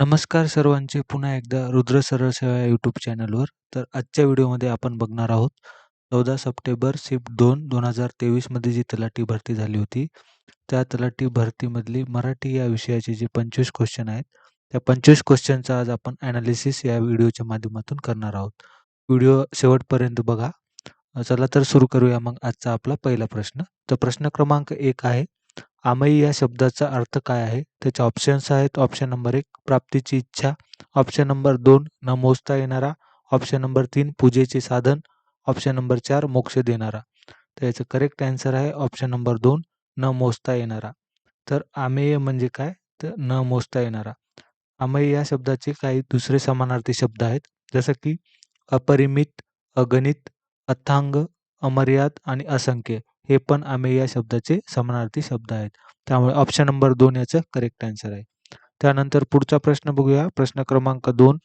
नमस्कार सर्वांचे पुन्हा एकदा रुद्र सरळ सेवा यूट्यूब चॅनलवर. तर आजच्या व्हिडिओमध्ये आपण बघणार आहोत 14 सप्टेंबर शिफ्ट 2 2023 मध्ये जी तलाठी भरती झाली होती, त्या तलाठी भरतीमधली मराठी या विषयाचे जे 25 क्वेश्चन आहेत, त्या 25 क्वेश्चनचा आज आपण ॲनालिसिस या व्हिडिओच्या माध्यमातून करणार आहोत. व्हिडिओ शेवटपर्यंत बघा. चला तर सुरू करूया मग आजचा आपला पहिला प्रश्न. तर प्रश्न क्रमांक एक आहे, आमई या शब्दाचा अर्थ काय आहे? त्याचे ऑप्शन्स आहेत. ऑप्शन नंबर एक प्राप्तीची इच्छा, ऑप्शन नंबर दोन न मोजता येणारा, ऑप्शन नंबर तीन पूजेचे साधन, ऑप्शन नंबर चार मोक्ष देणारा. तर याचं करेक्ट आन्सर आहे ऑप्शन नंबर दोन न मोजता येणारा. तर आमेय म्हणजे काय? तर न मोजता येणारा. आमेय या शब्दाचे काही दुसरे समानार्थी शब्द आहेत, जसं की अपरिमित, अगणित, अथांग, अमर्याद आणि असंख्य. हे पण आम्ही या शब्दाचे समानार्थी शब्द आहेत. त्यामुळे ऑप्शन नंबर दोन याचं करेक्ट आन्सर आहे. त्यानंतर पुढचा प्रश्न बघूया. प्रश्न क्रमांक दोन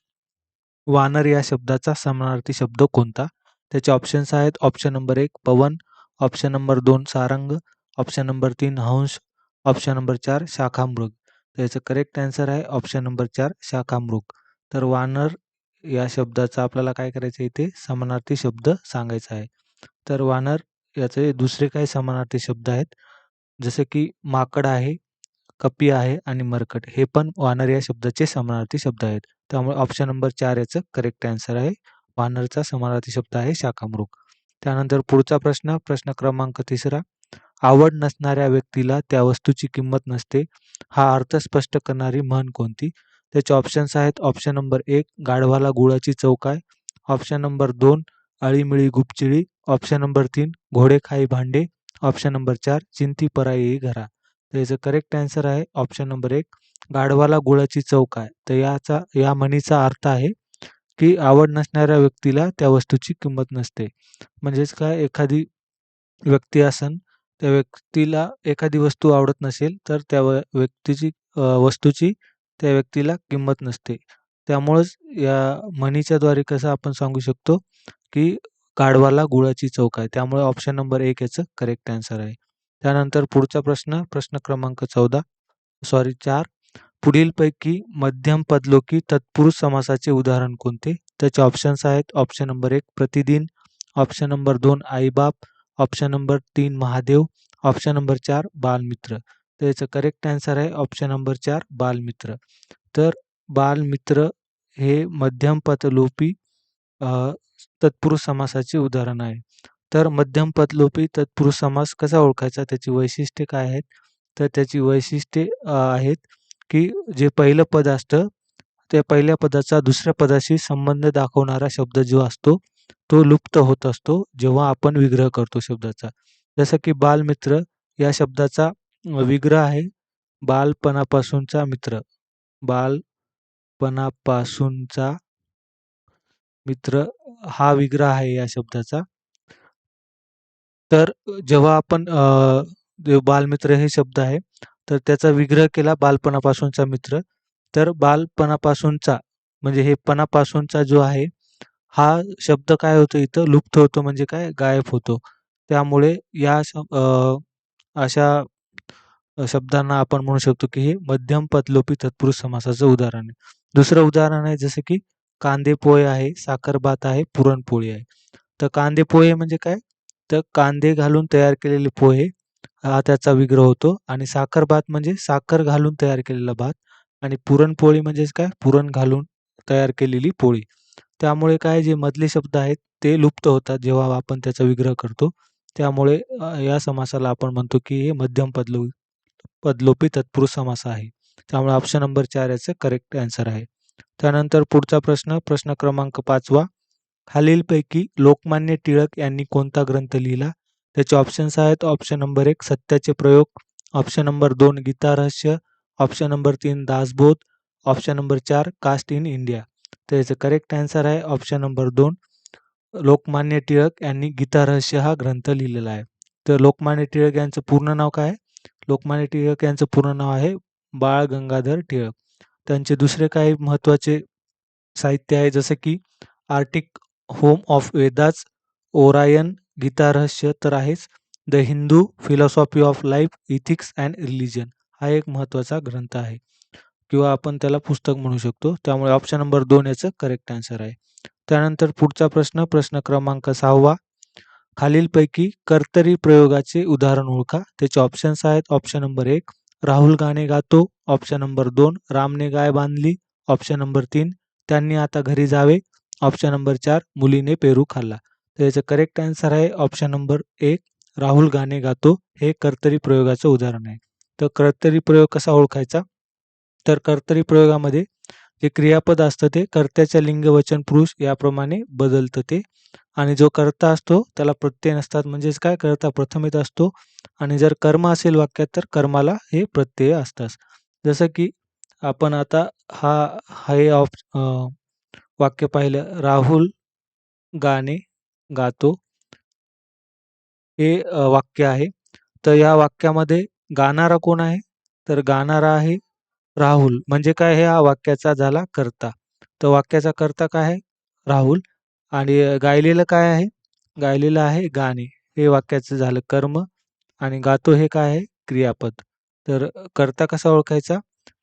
वानर या शब्दाचा समानार्थी शब्द कोणता? त्याचे ऑप्शन्स आहेत. ऑप्शन नंबर एक पवन, ऑप्शन नंबर दोन सारंग, ऑप्शन नंबर तीन हंस, ऑप्शन नंबर चार शाखामृग. तर याचं करेक्ट आन्सर आहे ऑप्शन नंबर चार शाखामृग. तर वानर या शब्दाचा आपल्याला काय करायचं आहे इथे समानार्थी शब्द सांगायचा आहे. तर वानर याचे दुसरे काही समानार्थी शब्द आहेत, जसे की माकड आहे, कपी आहे आणि मरकट. हे पण वानर या शब्दाचे समानार्थी शब्द आहेत. त्यामुळे ऑप्शन नंबर चार याचं करेक्ट आन्सर आहे. वानरचा समानार्थी शब्द आहे शाकामृग त्यानंतर पुढचा प्रश्न, प्रश्न क्रमांक तिसरा आवड नसणाऱ्या व्यक्तीला त्या वस्तूची किंमत नसते. हा अर्थ स्पष्ट करणारी म्हण कोणती? त्याचे ऑप्शन्स आहेत. ऑप्शन नंबर एक गाढवाला गुळाची चौक आहे ऑप्शन नंबर दोन अळीमिळी गुपचिळी, ऑप्शन नंबर तीन घोडे खाई भांडे, ऑप्शन नंबर चार चिंती पराई घरा. तर याचं करेक्ट आन्सर आहे ऑप्शन नंबर एक गाढवाला गुळाची चव काय? तर याचा या म्हणीचा अर्थ आहे, की आवड नसणाऱ्या व्यक्तीला त्या वस्तूची किंमत नसते. म्हणजेच काय एखादी व्यक्ती असन, त्या व्यक्तीला एखादी वस्तू आवडत नसेल, तर त्या व्यक्तीची वस्तूची त्या व्यक्तीला किंमत नसते. त्यामुळंच या म्हणीच्याद्वारे कसं आपण सांगू शकतो, की गाढवाला गुळाची चौक आहे त्यामुळे ऑप्शन नंबर एक याचं करेक्ट आन्सर आहे. त्यानंतर पुढचा प्रश्न, प्रश्न क्रमांक 14 सॉरी चार पुढीलपैकी मध्यम पदलोकी तत्पुरुष समासाचे उदाहरण कोणते? त्याचे ऑप्शन्स आहेत. ऑप्शन नंबर एक प्रतिदिन, ऑप्शन नंबर दोन आईबाप, ऑप्शन नंबर तीन महादेव, ऑप्शन नंबर चार बालमित्र. तर याचं करेक्ट आन्सर आहे ऑप्शन नंबर चार बालमित्र. तर बालमित्र हे मध्यम पदलोपी तत्पुरुष समासाचे उदाहरण आहे. तर मध्यम पदलोपी तत्पुरुष समास कसा ओळखायचा? त्याची वैशिष्ट्ये काय आहेत? तर त्याची वैशिष्ट्ये आहेत, की जे पहिलं पद असतं, त्या पहिल्या पदाचा दुसऱ्या पदाशी संबंध दाखवणारा शब्द जो असतो, तो लुप्त होत असतो, जेव्हा आपण विग्रह करतो शब्दाचा. जसं की बालमित्र या शब्दाचा विग्रह आहे बालपणापासूनचा मित्र. बालपणापासूनचा मित्र हा विग्रह आहे या शब्दाचा. तर जेव्हा आपण बालमित्र हे शब्द आहे, तर त्याचा विग्रह केला बालपणापासूनचा मित्र. तर बालपणापासूनचा म्हणजे हे पणापासूनचा जो आहे, हा शब्द काय होतो इथं लुप्त होतो म्हणजे काय गायब होतो. त्यामुळे या अशा शब्दांना आपण म्हणू शकतो, की हे मध्यम पदलोपी तत्पुरुष समासाचं उदाहरण आहे. दुसरं उदाहरण आहे जसं की कांदे पोहे आहे, साखरभात आहे, पुरणपोळी आहे. तर कांदे पोहे म्हणजे काय? तर कांदे घालून तयार केलेले पोहे हा त्याचा विग्रह होतो आणि साखरभात म्हणजे साखर घालून तयार केलेला भात आणि पुरणपोळी म्हणजेच काय? पुरण घालून तयार केलेली पोळी. त्यामुळे काय जे मधले शब्द आहेत, ते लुप्त होतात जेव्हा आपण त्याचा विग्रह करतो. त्यामुळे या समासाला आपण म्हणतो, की हे मध्यम पदलो पदलोपी तत्पुरुष समास आहे. त्यामुळे ऑप्शन नंबर चार याचं करेक्ट आन्सर आहे. त्यानंतर पुढचा प्रश्न, प्रश्न क्रमांक पाचवा खालीलपैकी लोकमान्य टिळक यांनी कोणता ग्रंथ लिहिला? त्याचे ऑप्शन्स आहेत. ऑप्शन नंबर एक सत्याचे प्रयोग, ऑप्शन नंबर दोन गीता रहस्य, ऑप्शन नंबर तीन दासबोध, ऑप्शन नंबर चार कास्ट इन इंडिया. तर याचं करेक्ट आन्सर आहे ऑप्शन नंबर दोन लोकमान्य टिळक यांनी गीता रहस्य हा ग्रंथ लिहिलेला आहे. तर लोकमान्य टिळक यांचं पूर्ण नाव काय आहे? लोकमान्य टिळक यांचं पूर्ण नाव आहे बाळ गंगाधर टिळक. त्यांचे दुसरे काही महत्त्वाचे साहित्य आहे जसे की Arctic home of Vedas, Orion, Gita Rahasya तर आहेच. The Hindu, philosophy of life, ethics and religion हा एक महत्त्वाचा ग्रंथ आहे. किंवा आपण त्याला पुस्तक म्हणू शकतो त्यामुळे ऑप्शन नंबर दोन याचं करेक्ट आन्सर आहे त्यानंतर पुढचा प्रश्न प्रश्न क्रमांक सहावा खालीलपैकी कर्तरी प्रयोगाचे उदाहरण ओळखा त्याचे ऑप्शन्स आहेत ऑप्शन नंबर एक राहुल गाणे गातो ऑप्शन नंबर दोन. रामने गाय बांधली ऑप्शन नंबर तीन. त्यांनी आता घरी जावे ऑप्शन नंबर चार. मुलीने पेरू खाल्ला. तर याचं करेक्ट आन्सर आहे ऑप्शन नंबर एक. राहुल गाणे गातो हे कर्तरी प्रयोगाचं उदाहरण आहे. तर कर्तरी प्रयोग कसा ओळखायचा? तर कर्तरी प्रयोगामध्ये जे क्रियापद असतं ते कर्त्याच्या लिंग वचन पुरुष याप्रमाणे बदलतं ते. आणि जो कर्ता असतो त्याला प्रत्यय नसतात. म्हणजेच काय? कर्ता प्रथमेत असतो. आणि जर कर्म असेल वाक्यात तर कर्माला हे प्रत्यय असतात. जसं की आपण आता हा हे ऑप वाक्य पाहिलं. राहुल गाणे गातो. हे वाक्य आहे. तर या वाक्यामध्ये गाणारा कोण आहे? तर गाणारा आहे राहुल म्हणजे काय हे? हा वाक्याचा झाला कर्ता. तर वाक्याचा कर्ता काय आहे? राहुल. आणि गायलेलं काय आहे? गायलेलं आहे गाणे. हे वाक्याचं झालं कर्म आणि गातो हे काय आहे? क्रियापद. तर कर्ता कसा ओळखायचा?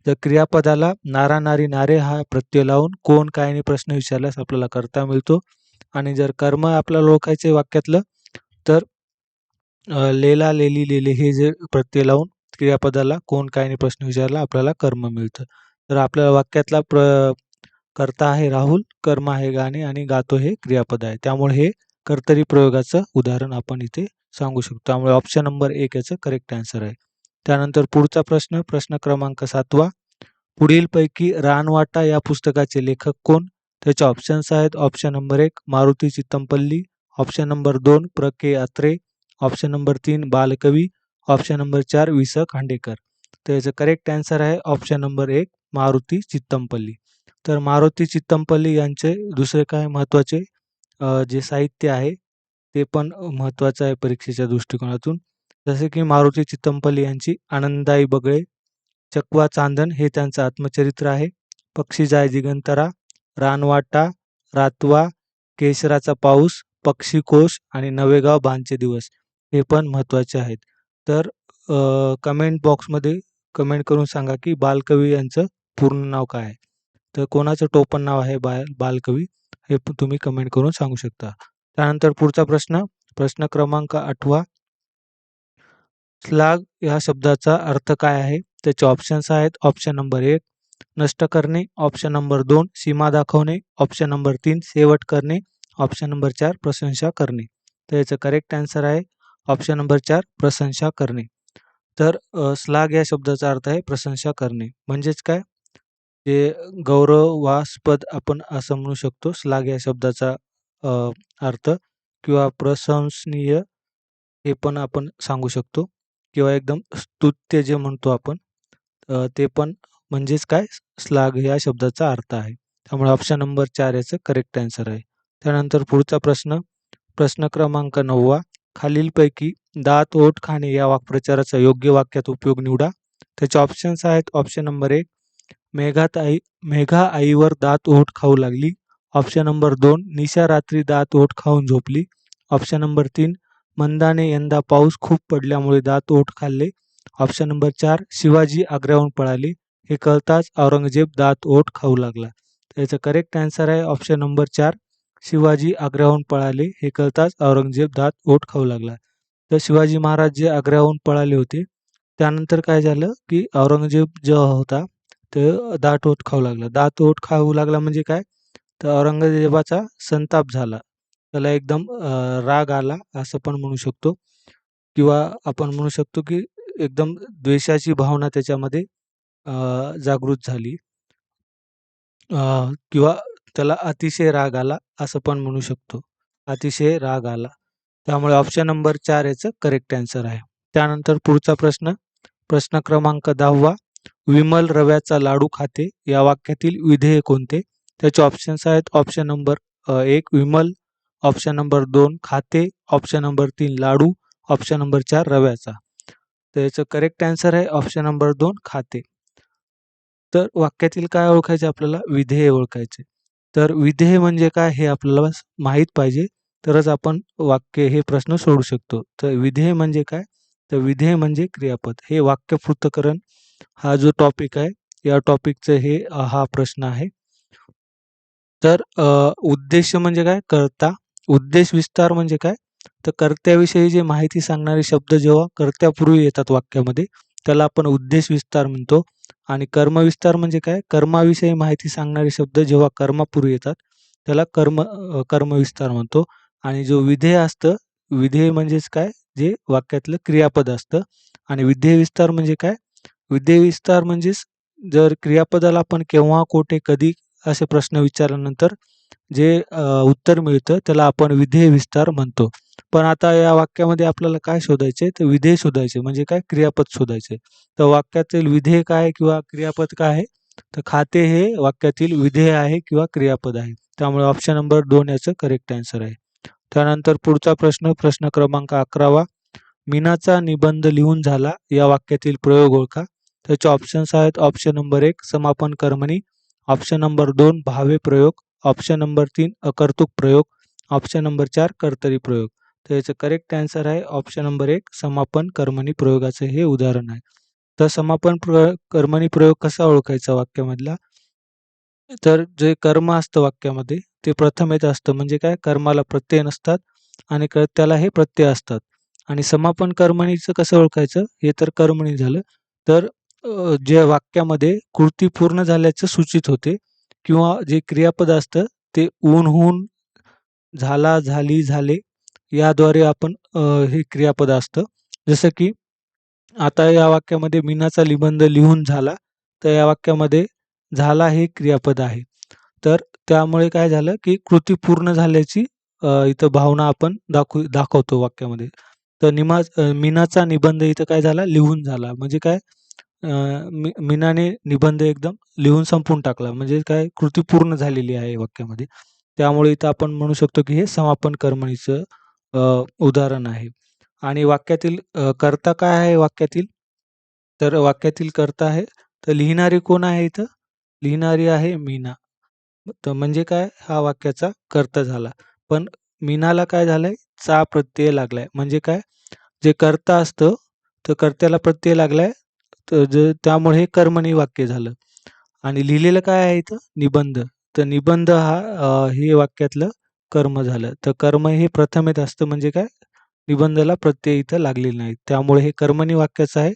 तर क्रियापदाला नारा नारी नारे हा प्रत्यय लावून कोण काय आणि प्रश्न विचारल्यास आपल्याला कर्ता मिळतो. आणि जर कर्म आपल्याला ओळखायचे वाक्यातलं तर लेला लेली लेले हे जे प्रत्यय लावून क्रियापदाला कोण काय आणि प्रश्न विचारला आपल्याला कर्म मिळतं. तर आपल्या वाक्यातला प्र कर्ता आहे राहुल कर्म आहे गाणे आणि गातो हे क्रियापद आहे. त्यामुळे हे कर्तरी प्रयोगाचं उदाहरण आपण इथे सांगू शकतो. त्यामुळे ऑप्शन नंबर एक याचं करेक्ट आन्सर आहे. त्यानंतर पुढचा प्रश्न प्रश्न क्रमांक सातवा. पुढीलपैकी रानवाटा या पुस्तकाचे लेखक कोण? त्याचे ऑप्शन्स आहेत. ऑप्शन नंबर एक मारुती चित्तमपल्ली. ऑप्शन नंबर दोन प्र के अत्रे. ऑप्शन नंबर तीन बालकवी. ऑप्शन नंबर चार वि स खांडेकर तर याचं करेक्ट आन्सर आहे ऑप्शन नंबर एक मारुती चित्तमपल्ली. तर मारुती चित्तमपल्ली यांचे दुसरे काय महत्त्वाचे जे साहित्य आहे ते पण महत्त्वाचं आहे परीक्षेच्या दृष्टिकोनातून. जसे की मारुती चित्तमपल्ली यांची आनंदाई बगळे चकवा चांदन हे त्यांचं आत्मचरित्र आहे. पक्षी जाय दिगंतरा रानवाटा रातवा केशराचा पाऊस पक्षीकोश आणि नवेगाव बांधचे दिवस हे पण महत्त्वाचे आहेत. तर कमेंट बॉक्समध्ये कमेंट करून सांगा की बालकवी यांचं पूर्ण नाव काय आहे? तर कोणाचं टोपण नाव आहे बाल बालकवी? हे तुम्ही कमेंट करून सांगू शकता. त्यानंतर पुढचा प्रश्न प्रश्न क्रमांक आठवा. स्लाग या शब्दाचा अर्थ काय आहे? त्याचे ऑप्शन्स आहेत ऑप्शन नंबर एक नष्ट करणे ऑप्शन नंबर दोन सीमा दाखवणे ऑप्शन नंबर तीन शेवट करणे ऑप्शन नंबर चार प्रशंसा करणे. तर याचं करेक्ट आन्सर आहे ऑप्शन नंबर चार प्रशंसा करणे. तर स्लाग या शब्दाचा अर्थ आहे प्रशंसा करणे. म्हणजेच काय? जे गौरवास्पद आपण असं म्हणू शकतो स्लाग या शब्दाचा अर्थ किंवा प्रशंसनीय हे पण आपण सांगू शकतो किंवा एकदम स्तुत्य जे म्हणतो आपण ते पण म्हणजेच काय? स्लाग या शब्दाचा अर्थ आहे. त्यामुळे ऑप्शन नंबर चार याचं करेक्ट आन्सर आहे. त्यानंतर पुढचा प्रश्न प्रश्न क्रमांक नववा खालीलपैकी दात ओठ खाणे या वाक्प्रचाराचा योग्य वाक्यात उपयोग निवडा. त्याचे ऑप्शन्स आहेत. ऑप्शन नंबर एक मेघात आई मेघा आईवर दात ओठ खाऊ लागली. ऑप्शन नंबर दोन निशा रात्री दात ओठ खाऊन झोपली. ऑप्शन नंबर तीन मंदाने यंदा पाऊस खूप पडल्यामुळे दात ओठ खाल्ले. ऑप्शन नंबर चार शिवाजी आग्र्याहून पळाले. हे कळताच औरंगजेब दात ओठ खाऊ लागला. त्याचं करेक्ट आन्सर आहे. ऑप्शन नंबर चार शिवाजी आग्र्याहून पळाले हे कळताच औरंगजेब दात ओठ खाऊ लागला. तर शिवाजी महाराज जे आग्र्याहून पळाले होते त्यानंतर काय झालं की औरंगजेब जो होता ते दात ओठ खाऊ लागला. दात ओठ खाऊ लागला म्हणजे काय? तर औरंगजेबाचा संताप झाला. त्याला एकदम राग आला असं पण म्हणू शकतो. किंवा आपण म्हणू शकतो की एकदम द्वेषाची भावना त्याच्यामध्ये जागृत झाली. किंवा त्याला अतिशय राग आला असं पण म्हणू शकतो. अतिशय राग आला. त्यामुळे ऑप्शन नंबर चार याचं करेक्ट आन्सर आहे. त्यानंतर पुढचा प्रश्न प्रश्न क्रमांक दहावा विमल रव्याचा लाडू खाते या वाक्यातील विधेय कोणते? त्याचे ऑप्शन्स आहेत ऑप्शन नंबर एक विमल ऑप्शन नंबर दोन खाते ऑप्शन नंबर तीन लाडू ऑप्शन नंबर चार रव्याचा. तर याचं करेक्ट आन्सर आहे ऑप्शन नंबर दोन खाते. तर वाक्यातील काय ओळखायचे आपल्याला? विधेय ओळखायचे. तर विधेय म्हणजे काय हे आपल्याला माहीत पाहिजे. तरच आपण वाक्य हे प्रश्न सोडू शकतो. तर विधेय म्हणजे काय? तर विधेय म्हणजे क्रियापद. हे वाक्य पृथकरण हा जो टॉपिक आहे या टॉपिकचं हे हा प्रश्न आहे. तर उद्देश म्हणजे काय? कर्ता. उद्देश विस्तार म्हणजे काय? तर कर्त्याविषयी जे माहिती सांगणारे शब्द जेव्हा कर्त्यापूर्वी येतात वाक्यामध्ये त्याला आपण उद्देश विस्तार म्हणतो. आणि कर्मविस्तार म्हणजे काय? कर्माविषयी माहिती सांगणारे शब्द जेव्हा कर्मापूर्वी येतात त्याला कर्म कर्मविस्तार म्हणतो. आणि जो विधेय असतं विधेय म्हणजेच काय? जे वाक्यातलं क्रियापद असतं. आणि विधेय विस्तार म्हणजे काय? विधेय विस्तार म्हणजेच जर क्रियापदाला आपण केव्हा कोठे कधी असे प्रश्न विचारल्यानंतर जे उत्तर मिळतं त्याला आपण विधेय विस्तार म्हणतो. पण आता या वाक्यामध्ये आपल्याला काय शोधायचे तर विधेय शोधायचे म्हणजे काय? क्रियापद शोधायचे तर वाक्यातील विधेय काय किंवा क्रियापद काय आहे? तर खाते हे वाक्यातील विधेय आहे किंवा क्रियापद आहे. त्यामुळे ऑप्शन नंबर दोन याचं करेक्ट आन्सर आहे. त्यानंतर पुढचा प्रश्न प्रश्न क्रमांक अकरावा. मीनाचा निबंध लिहून झाला. या वाक्यातील प्रयोग ओळखा. त्याचे ऑप्शन्स आहेत ऑप्शन नंबर एक समापन कर्मणी. ऑप्शन नंबर दोन भावे प्रयोग. ऑप्शन नंबर तीन अकर्तुक प्रयोग. ऑप्शन नंबर चार कर्तरी प्रयोग. तर याचं करेक्ट आन्सर आहे. ऑप्शन नंबर एक समापन कर्मणी प्रयोगाचं हे उदाहरण आहे. तर समापन प्र कर्मणी प्रयोग कसा ओळखायचा वाक्यामधला? तर जे कर्म असतं वाक्यामध्ये ते प्रथम येत असतं. म्हणजे काय? कर्माला प्रत्यय नसतात आणि त्याला हे प्रत्यय असतात. आणि समापन कर्मणीचं कसं ओळखायचं? हे तर कर्मणी झालं. तर जे वाक्यामध्ये कृती पूर्ण झाल्याचं सूचित होते किंवा जे क्रियापद असतं ते ऊन होऊन झाला झाली झाले याद्वारे आपण हे क्रियापद असतं. जसं की आता या वाक्यामध्ये मीनाचा निबंध लिहून झाला तर या वाक्यामध्ये झाला हे क्रियापद आहे. तर त्यामुळे काय झालं की कृती पूर्ण झाल्याची इथं भावना आपण दाखवू दाखवतो वाक्यामध्ये. तर निमा मीनाचा निबंध इथं काय झाला? लिहून झाला. म्हणजे काय? मी मीनाने निबंध एकदम लिहून संपून टाकला. म्हणजे काय? कृती पूर्ण झालेली आहे वाक्यामध्ये. त्यामुळे इथं आपण म्हणू शकतो की हे समापन कर्मणीचं उदाहरण आहे. आणि वाक्यातील कर्ता काय आहे वाक्यातील? तर वाक्यातील कर्ता आहे. तर लिहिणारी कोण आहे इथं? लिहिणारी आहे मीना. तर म्हणजे काय? हा वाक्याचा कर्ता झाला. पण मीनाला काय झालंय? चा प्रत्यय लागलाय. म्हणजे काय? जे कर्ता असतं तर कर्त्याला प्रत्यय लागलाय. तर ज त्यामुळे हे कर्मणी वाक्य झालं. आणि लिहिलेलं काय आहे इथं? निबंध. तर निबंध हा हे वाक्यातलं कर्म झालं. तर कर्म हे प्रथम येत असतं म्हणजे काय? निबंधाला प्रत्यय इथं लागलेलं नाही. त्यामुळे हे कर्मणी वाक्याचं आहे.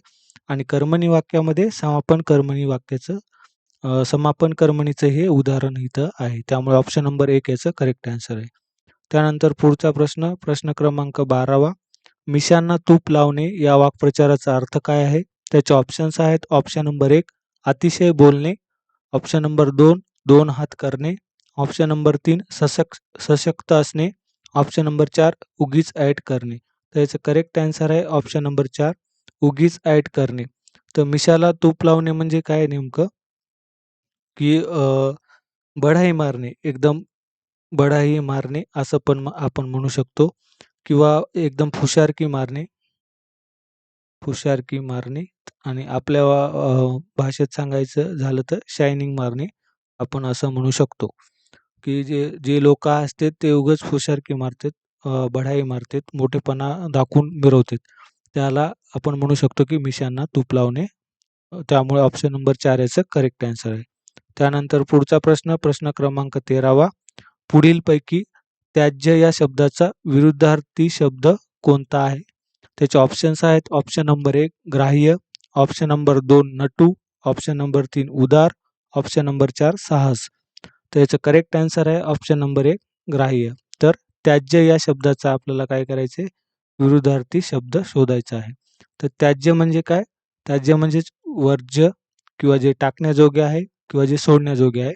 आणि कर्मणी वाक्यामध्ये समापन कर्मणी वाक्याचं समापन कर्मणीचं हे उदाहरण इथं आहे. त्यामुळे ऑप्शन नंबर एक याचं करेक्ट आन्सर आहे. त्यानंतर पुढचा प्रश्न प्रश्न क्रमांक बारावा. मिशांना तूप लावणे या वाक्प्रचाराचा अर्थ काय आहे? त्याचे ऑप्शन्स आहेत. ऑप्शन नंबर एक अतिशय बोलणे. ऑप्शन नंबर दोन दोन हात करणे. ऑप्शन नंबर तीन सशक्त सशक्त असणे. ऑप्शन नंबर चार उगीच ॲड करणे. तर याचं करेक्ट आन्सर आहे ऑप्शन नंबर चार उगीच ॲड करणे. तर मिशाला तूप लावणे म्हणजे काय नेमकं? की बढाई मारणे. एकदम बढाई मारणे असं पण आपण म्हणू शकतो. किंवा एकदम फुशारकी मारणे. फुशारकी मारणे आणि आपल्या भाषेत सांगायचं झालं तर शायनिंग मारणे. आपण असं म्हणू शकतो. की जे जे लोक असतात ते उगच फुशारकी मारतात बढाई मारतात मोठेपणा दाखवून मिरवतात. त्याला आपण म्हणू शकतो की मिशांना तूप लावणे त्यामुळे ऑप्शन नंबर चार याचं करेक्ट आन्सर आहे. त्यानंतर पुढचा प्रश्न प्रश्न क्रमांक तेरावा. पुढीलपैकी त्याज्य या शब्दाचा विरुद्धार्थी शब्द कोणता आहे? त्याचे ऑप्शन्स आहेत ऑप्शन नंबर एक ग्राह्य ऑप्शन नंबर दोन नटू ऑप्शन नंबर तीन उदार ऑप्शन नंबर चार साहस. तर याचं करेक्ट आन्सर आहे ऑप्शन नंबर एक ग्राह्य. तर त्याज्य या शब्दाचा आपल्याला काय करायचे विरुद्धार्थी शब्द शोधायचा आहे. तर त्याज्य म्हणजे काय? त्याज्य म्हणजेच वर्ज्य किंवा जे टाकण्याजोगे आहे किंवा जे सोडण्याजोगे आहे.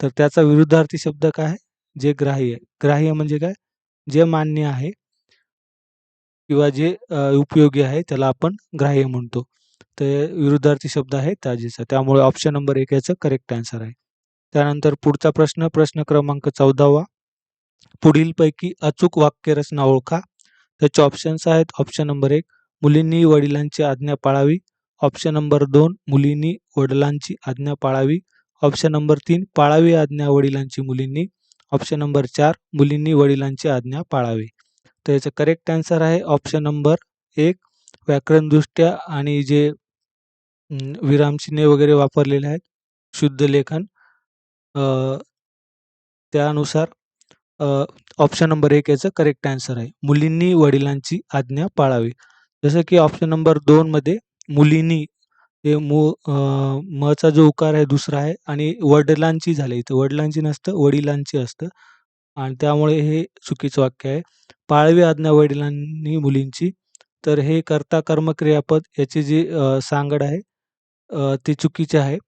तर त्याचा विरुद्धार्थी शब्द काय आहे? जे ग्राह्य. ग्राह्य म्हणजे काय? जे मान्य आहे किंवा जे उपयोगी आहे त्याला आपण ग्राह्य म्हणतो. तर विरुद्धार्थी शब्द आहे त्याजेचा त्यामुळे ऑप्शन नंबर एक याचं करेक्ट आन्सर आहे. त्यानंतर पुढचा प्रश्न प्रश्न क्रमांक चौदावा. पुढीलपैकी अचूक वाक्यरचना ओळखा. त्याचे ऑप्शन्स आहेत ऑप्शन नंबर एक मुलींनी वडिलांची आज्ञा पाळावी. ऑप्शन नंबर दोन मुलींनी वडिलांची आज्ञा पाळावी. ऑप्शन नंबर तीन पाळावी आज्ञा वडिलांची मुलींनी. ऑप्शन नंबर चार मुलींनी वडिलांची आज्ञा पाळावी. तर याचं करेक्ट आन्सर आहे ऑप्शन नंबर एक व्याकरणदृष्ट्या आणि जे विरामचिन्हे वगैरे वापरलेले आहेत शुद्ध लेखन. अ, त्यानुसार अ, ऑप्शन नंबर एक याचं करेक्ट आन्सर आहे. मुलींनी वडिलांची आज्ञा पाळावी. जसं की ऑप्शन नंबर दोनमध्ये मुलींनी हे मु अ, मचा जो उकार आहे दुसरा आहे आणि वडिलांची झाले. इथं वडिलांची नसतं वडिलांची असतं. आणि त्यामुळे हे चुकीचं वाक्य आहे. पाळवी आज्ञा वडिलांनी मुलींची. तर हे कर्ता कर्म क्रियापद याची जी अ, सांगड आहे अ, ती चुकीची आहे.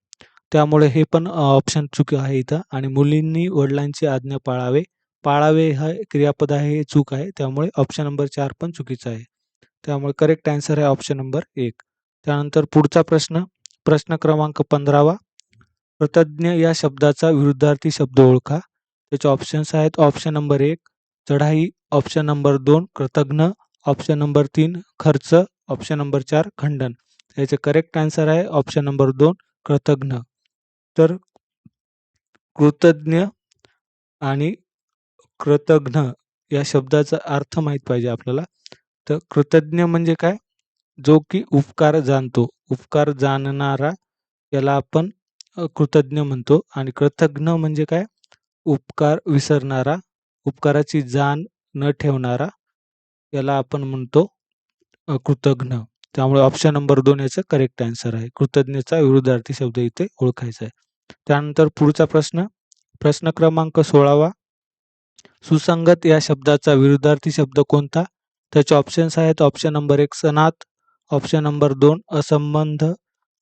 त्यामुळे हे पण ऑप्शन चूक आहे इथं. आणि मुलींनी वडिलांची आज्ञा पाळावे. पाळावे हा क्रियापद आहे हे चूक आहे. त्यामुळे ऑप्शन नंबर चार पण चुकीचा आहे. त्यामुळे करेक्ट आन्सर आहे ऑप्शन नंबर एक. त्यानंतर पुढचा प्रश्न. प्रश्न क्रमांक पंधरावा. कृतज्ञ या शब्दाचा विरुद्धार्थी शब्द ओळखा. त्याचे ऑप्शन्स आहेत. ऑप्शन नंबर एक चढाई. ऑप्शन नंबर दोन कृतज्ञ. ऑप्शन नंबर तीन खर्च. ऑप्शन नंबर चार खंडन. याचे करेक्ट आन्सर आहे. ऑप्शन नंबर दोन कृतज्ञ. तर कृतज्ञ आणि कृतज्ञ या शब्दाचा अर्थ माहीत पाहिजे आपल्याला. तर कृतज्ञ म्हणजे काय? जो की उपकार जाणतो. उपकार जाणणारा याला आपण कृतज्ञ म्हणतो आणि कृतज्ञ म्हणजे काय? उपकार विसरणारा उपकाराची जाण न ठेवणारा याला आपण म्हणतो कृतज्ञ. त्यामुळे ऑप्शन नंबर दोन याचं करेक्ट आन्सर आहे. कृतज्ञचा विरुद्धार्थी शब्द इथे ओळखायचा आहे. त्यानंतर पुढचा प्रश्न. प्रश्न क्रमांक सोळावा. सुसंगत या शब्दाचा विरुद्धार्थी शब्द कोणता? त्याचे ऑप्शन्स आहेत. ऑप्शन नंबर एक सनात ऑप्शन नंबर दोन असंबंध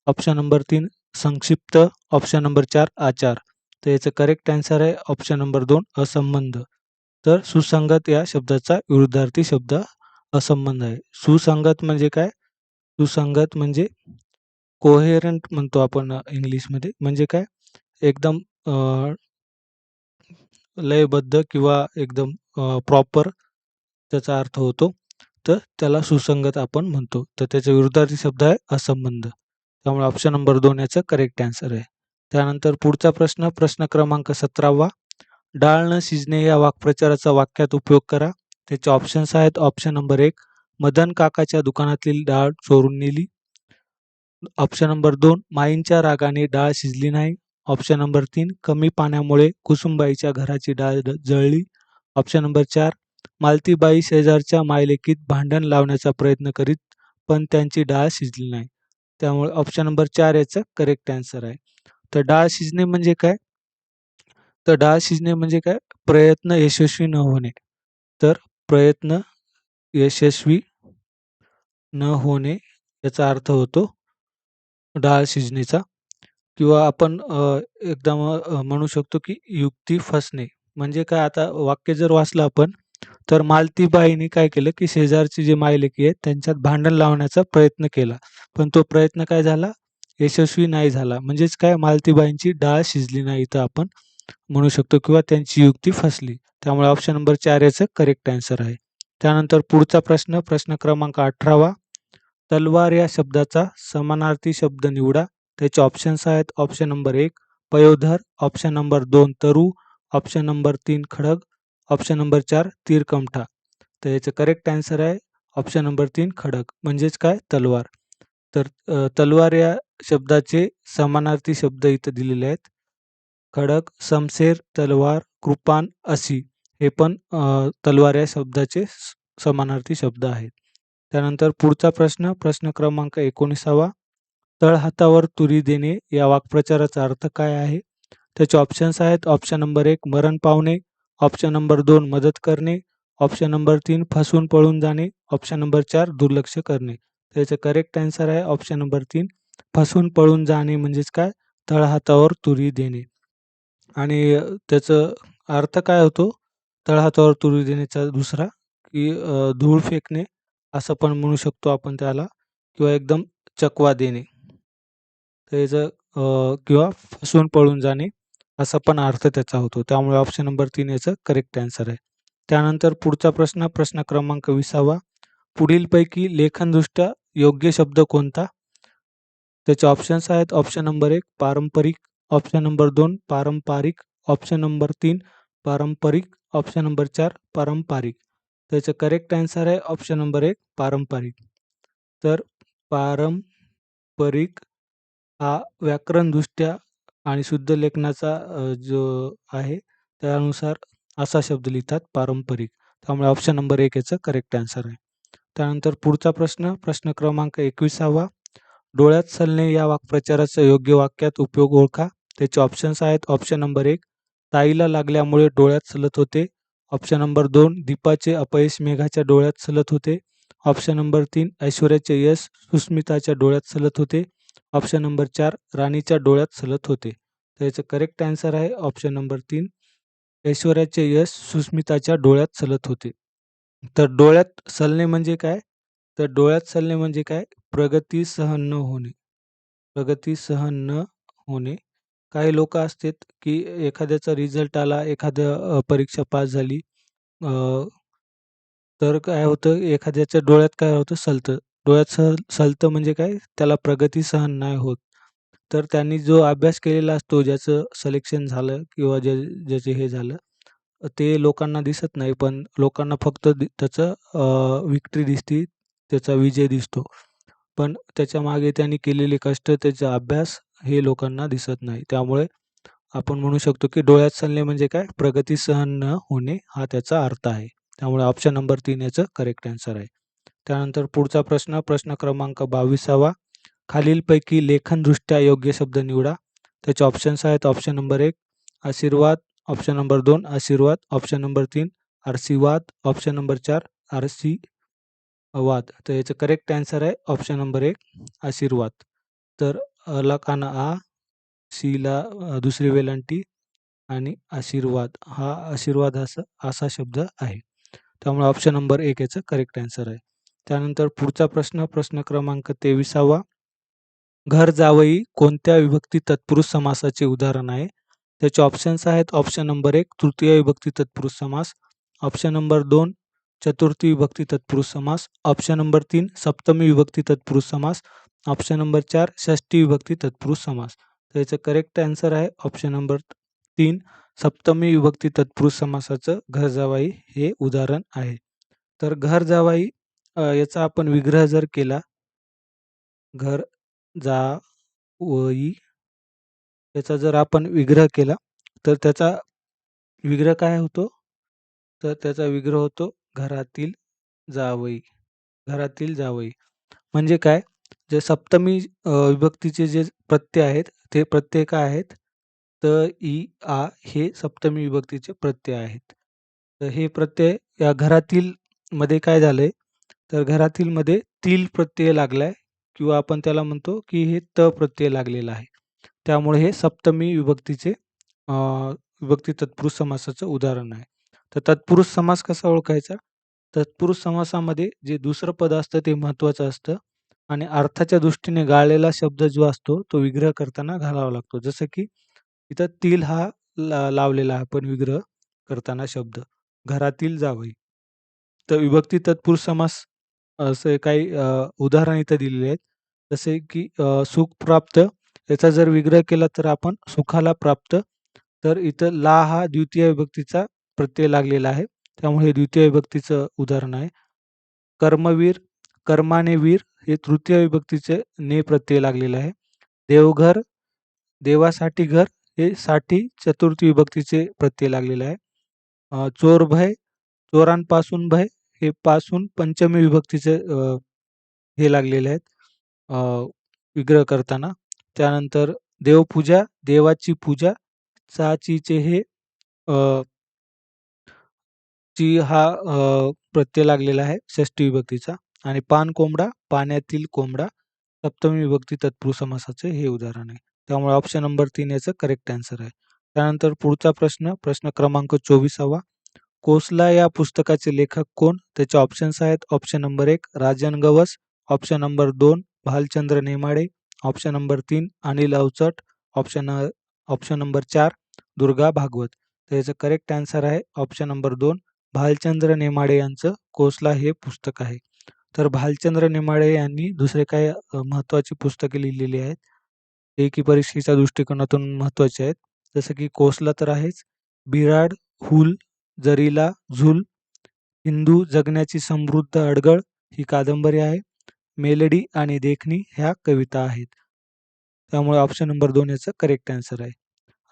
ऑप्शन नंबर तीन संक्षिप्त ऑप्शन नंबर चार आचार. तर याचं करेक्ट आन्सर आहे. ऑप्शन नंबर दोन असंबंध. तर सुसंगत या शब्दाचा विरुद्धार्थी शब्द असंबंध आहे. सुसंगत म्हणजे काय? सुसंगत म्हणजे कोहेरंट म्हणतो आपण इंग्लिशमध्ये म्हणजे काय? एकदम लयबद्ध किंवा एकदम प्रॉपर त्याचा अर्थ होतो. तर त्याला सुसंगत आपण म्हणतो. तर त्याच्या विरुद्धार्थी शब्द आहे असंबंध. त्यामुळे ऑप्शन नंबर दोन याचं करेक्ट आन्सर आहे. त्यानंतर पुढचा प्रश्न प्रश्न क्रमांक सतरावा. डाळ न शिजणे या वाक्प्रचाराचा वाक्यात उपयोग करा. त्याचे ऑप्शन्स आहेत. ऑप्शन नंबर एक मदन काकाच्या दुकानातील डाळ चोरून नेली. ऑप्शन नंबर दोन माईंच्या रागाने डाळ शिजली नाही. ऑप्शन नंबर तीन कमी पाण्यामुळे कुसुमबाईच्या घराची डाळ जळली. ऑप्शन नंबर चार मालतीबाई शेजारच्या मायलेकीत भांडण लावण्याचा प्रयत्न करीत पण त्यांची डाळ शिजली नाही. त्यामुळे ऑप्शन नंबर चार याचं करेक्ट आन्सर आहे. तर डाळ शिजणे म्हणजे काय? तर डाळ शिजणे म्हणजे काय? प्रयत्न यशस्वी न होणे. तर प्रयत्न यशस्वी न होणे याचा अर्थ होतो डाळ शिजणेचा किंवा आपण एकदम म्हणू शकतो की युक्ती फसणे. म्हणजे काय आता वाक्य जर वाचलं आपण तर मालतीबाईंनी काय केलं की शेजारची जी मायलेकी आहेत त्यांच्यात भांडण लावण्याचा प्रयत्न केला. पण तो प्रयत्न काय झाला? यशस्वी नाही झाला. म्हणजेच काय? मालतीबाईंची डाळ शिजली नाही तर आपण म्हणू शकतो किंवा त्यांची युक्ती फसली. त्यामुळे ऑप्शन नंबर चार याचं करेक्ट आन्सर आहे. त्यानंतर पुढचा प्रश्न प्रश्न क्रमांक अठरावा. तलवार या शब्दाचा समानार्थी शब्द निवडा. त्याचे ऑप्शन्स आहेत ऑप्शन नंबर एक पयोधर ऑप्शन नंबर दोन तरु ऑप्शन नंबर तीन खडग ऑप्शन नंबर चार तीरकमठा. तर याचं करेक्ट आन्सर आहे ऑप्शन नंबर तीन खडग. म्हणजेच काय? तलवार. तर तलवार या शब्दाचे समानार्थी शब्द इथं दिलेले आहेत. खडक समशेर तलवार कृपान असी. हे पण तलवार या शब्दाचे समानार्थी शब्द आहेत. त्यानंतर पुढचा प्रश्न प्रश्न क्रमांक एकोणीसावा. तळहातावर तुरी देणे या वाक्प्रचाराचा अर्थ काय आहे? त्याचे ऑप्शन्स आहेत ऑप्शन नंबर एक मरण पावणे ऑप्शन नंबर दोन मदत करणे ऑप्शन नंबर तीन फसवून पळून जाणे ऑप्शन नंबर चार दुर्लक्ष करणे. त्याचं करेक्ट आन्सर आहे ऑप्शन नंबर तीन फसवून पळून जाणे म्हणजेच काय? तळहातावर तुरी देणे. आणि त्याचं अर्थ काय होतो? तळहातावर तुरी देण्याचा दुसरा की धूळ फेकणे असं पण म्हणू शकतो आपण त्याला किंवा एकदम चकवा देणे. तर याचं किंवा फसवून पळून जाणे असा पण अर्थ त्याचा होतो. त्यामुळे ऑप्शन नंबर तीन याचं करेक्ट आन्सर आहे. त्यानंतर पुढचा प्रश्न प्रश्न क्रमांक विसावा. पुढीलपैकी लेखनदृष्ट्या योग्य शब्द कोणता? त्याचे ऑप्शन्स आहेत ऑप्शन नंबर एक पारंपरिक ऑप्शन नंबर दोन पारंपरिक ऑप्शन नंबर तीन पारंपरिक ऑप्शन नंबर चार पारंपरिक. त्याचं करेक्ट आन्सर आहे ऑप्शन नंबर एक पारंपरिक तर पारंपरिक हा व्याकरणदृष्ट्या आणि शुद्ध लेखनाचा जो आहे त्यानुसार असा शब्द लिहितात पारंपरिक. त्यामुळे ऑप्शन नंबर एक याचं करेक्ट आन्सर आहे. त्यानंतर पुढचा प्रश्न, प्रश्न क्रमांक 21वा डोळ्यात सलने या वाक्प्रचाराचा योग्य वाक्यात उपयोग ओळखा. त्याचे ऑप्शन्स आहेत. ऑप्शन नंबर एक ताईला लागल्यामुळे डोळ्यात सलत होते. ऑप्शन नंबर दोन दीपाचे अपयश मेघाच्या डोळ्यात सलत होते. ऑप्शन नंबर तीन ऐश्वर्याचे यश सुस्मिताच्या डोळ्यात सलत होते. ऑप्शन नंबर चार राणीच्या डोळ्यात सलत होते. तर याचं करेक्ट आन्सर आहे ऑप्शन नंबर तीन ऐश्वर्याचे यश सुस्मिताच्या डोळ्यात सलत होते. तर डोळ्यात सलणे म्हणजे काय? तर डोळ्यात सलणे म्हणजे काय? प्रगती सहन न होणे. प्रगती सहन न होणे. काही लोक असतात, की एखाद्याचा रिझल्ट आला, एखाद्या परीक्षा पास झाली तर काय होतं, एखाद्याच्या डोळ्यात काय होतं, सलतं. डोळ्यात सल सलतं म्हणजे काय? त्याला प्रगती सहन नाही होत. तर त्यांनी जो अभ्यास केलेला असतो, ज्याचं सिलेक्शन झालं किंवा ज्या ज्याचे हे झालं, ते लोकांना दिसत नाही. पण लोकांना फक्त त्याचं विक्ट्री दिसते, त्याचा विजय दिसतो. पण त्याच्यामागे त्यांनी केलेले कष्ट, त्याचा अभ्यास हे लोकांना दिसत नाही. त्यामुळे आपण म्हणू शकतो, की डोळ्यात सल्ले म्हणजे काय? प्रगती सहन न होणे हा त्याचा अर्थ आहे. त्यामुळे ऑप्शन नंबर तीन याचं करेक्ट आन्सर आहे. त्यानंतर पुढचा प्रश्न, प्रश्न क्रमांक 22वा खालीलपैकी लेखनदृष्ट्या योग्य शब्द निवडा. त्याचे ऑप्शन्स आहेत. ऑप्शन नंबर एक आशीर्वाद, ऑप्शन नंबर दोन आशीर्वाद, ऑप्शन नंबर तीन आरसीवाद, ऑप्शन नंबर चार आरसी वाद. तर याचं करेक्ट आन्सर आहे ऑप्शन नंबर एक आशीर्वाद. तर अला काना आ, सीला दुसरी वेलांटी आणि आशीर्वाद हा आशीर्वाद असा असा शब्द आहे. त्यामुळे ऑप्शन नंबर एक याचं करेक्ट आन्सर आहे. त्यानंतर पुढचा प्रश्न, प्रश्न क्रमांक 23वा घर जावई कोणत्या विभक्ती तत्पुरुष समासाचे उदाहरण आहे? त्याचे ऑप्शन्स आहेत. ऑप्शन नंबर एक तृतीय विभक्ती तत्पुरुष समास, ऑप्शन नंबर दोन चतुर्थी विभक्ती तत्पुरुष समास, ऑप्शन नंबर तीन सप्तमी विभक्ती तत्पुरुष समास, ऑप्शन नंबर चार षष्ठी विभक्ती तत्पुरुष समास. तर याचं करेक्ट आन्सर आहे ऑप्शन नंबर तीन सप्तमी विभक्ती तत्पुरुष समासाचं घर जावाई हे उदाहरण आहे. तर घर जावाई याचा आपण विग्रह जर केला घर जा वई याचा जर आपण विग्रह केला, तर त्याचा विग्रह काय होतो? तर त्याचा विग्रह होतो घरातील जावई. घरातील जावई. म्हणजे काय? जे सप्तमी अ, विभक्तीचे जे प्रत्यय आहेत, ते प्रत्यय काय आहेत? त, इ, आ हे सप्तमी विभक्तीचे प्रत्यय आहेत. तर हे प्रत्यय या घरातील मध्ये काय झालंय? तर घरातील मध्ये तील प्रत्यय लागलाय किंवा आपण त्याला म्हणतो, की हे त प्रत्यय लागलेला आहे. त्यामुळे हे सप्तमी विभक्तीचे अ, विभक्ती तत्पुरुष समासाचं उदाहरण आहे. तर तत्पुरुष समास कसा ओळखायचा? तत्पुरुष समासामध्ये जे दुसरं पद असतं ते महत्त्वाचं असतं आणि अर्थाच्या दृष्टीने गाळलेला शब्द जो असतो, तो विग्रह करताना घालावा लागतो. जसं की इथं तील हा लावलेला आहे आपण विग्रह करताना शब्द. घरातील जावई. तर विभक्ती तत्पुरुष समास असे काही उदाहरण इथं दिलेले आहेत. जसे की सुख प्राप्त याचा जर विग्रह केला तर आपण सुखाला प्राप्त. तर इथं ला हा द्वितीय विभक्तीचा प्रत्यय लागलेला आहे. त्यामुळे हे द्वितीय विभक्तीचं उदाहरण आहे. कर्मवीर, कर्माने वीर हे तृतीय विभक्तीचे ने प्रत्यय लागलेलं आहे. देवघर, देवासाठी घर हे साठी चतुर्थी विभक्तीचे प्रत्यय लागलेलं आहे. चोर भय चोरांपासून भय हे पासून पंचमी विभक्तीचे हे लागलेले आहेत विग्रह करताना. त्यानंतर देवपूजा, देवाची पूजा, चाचीचे हे ची हा प्रत्यय लागलेला आहे षष्ठी विभक्तीचा आणि पान कोंबडा, पाण्यातील कोंबडा सप्तमी विभक्ती तत्पुरुष समासाचे हे उदाहरण आहे. त्यामुळे ऑप्शन नंबर तीन याचं करेक्ट आन्सर आहे. त्यानंतर पुढचा प्रश्न, प्रश्न क्रमांक 24वा कोसला या पुस्तकाचे लेखक कोण? त्याचे ऑप्शन्स आहेत. ऑप्शन नंबर एक राजन गवस, ऑप्शन नंबर दोन भालचंद्र नेमाडे, ऑप्शन नंबर तीन Anil Awachat, option option number चार दुर्गा भागवत. तर याचं करेक्ट आन्सर आहे ऑप्शन नंबर दोन भालचंद्र नेमाडे यांचं कोसला हे पुस्तक आहे. तर भालचंद्र नेमाळे यांनी दुसरे काही महत्त्वाची पुस्तके लिहिलेली आहेत. ते की परीक्षेच्या दृष्टिकोनातून महत्त्वाचे आहेत. जसं की कोसला तर आहेच. बिराड, हुल, जरीला, झूल, हिंदू जगण्याची समृद्ध अडगळ ही कादंबरी आहे. मेलडी आणि देखणी ह्या कविता आहेत. त्यामुळे ऑप्शन नंबर दोन याचं करेक्ट आन्सर आहे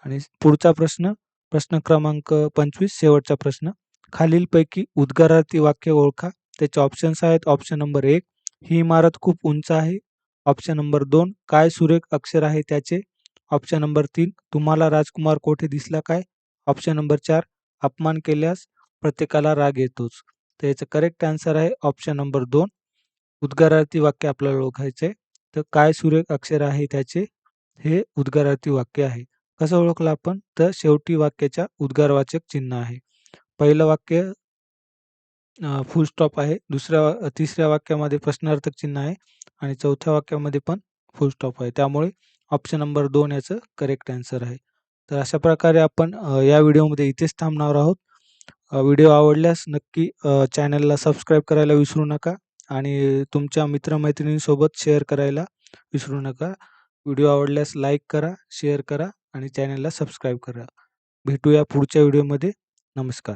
आणि पुढचा प्रश्न प्रश्न क्रमांक पंचवीस शेवटचा प्रश्न खालीलपैकी उद्गारार्थी वाक्य ओळखा त्याचे ऑप्शन्स आहेत. ऑप्शन नंबर एक ही इमारत खूप उंच आहे. ऑप्शन नंबर दोन काय सुरेख अक्षर आहे त्याचे? ऑप्शन नंबर तीन तुम्हाला राजकुमार कोठे दिसला काय? ऑप्शन नंबर चार अपमान केल्यास प्रत्येकाला राग येतोच. तर याचं करेक्ट आन्सर आहे. ऑप्शन नंबर दोन उद्गारार्थी वाक्य आपल्याला ओळखायचे तर काय सुरेख अक्षर आहे त्याचे? हे उद्गारार्थी वाक्य आहे. कसं ओळखलं आपण? तर शेवटी वाक्याच्या उद्गारवाचक चिन्ह आहे. पहिलं वाक्य फुल स्टॉप आहे. दुसऱ्या तिसऱ्या वाक्यामध्ये प्रश्नार्थक चिन्ह आहे आणि चौथ्या वाक्यामध्ये पण फुल स्टॉप आहे. त्यामुळे ऑप्शन नंबर दोन याचं करेक्ट आन्सर आहे. तर अशा प्रकारे आपण या व्हिडिओमध्ये इथेच थांबणार आहोत. व्हिडिओ आवडल्यास नक्की चॅनलला सबस्क्राईब करायला विसरू नका आणि तुमच्या मित्रमैत्रिणींसोबत शेअर करायला विसरू नका. व्हिडिओ आवडल्यास लाईक करा शेअर करा आणि चॅनलला सबस्क्राईब करा. भेटूया पुढच्या व्हिडिओमध्ये. नमस्कार.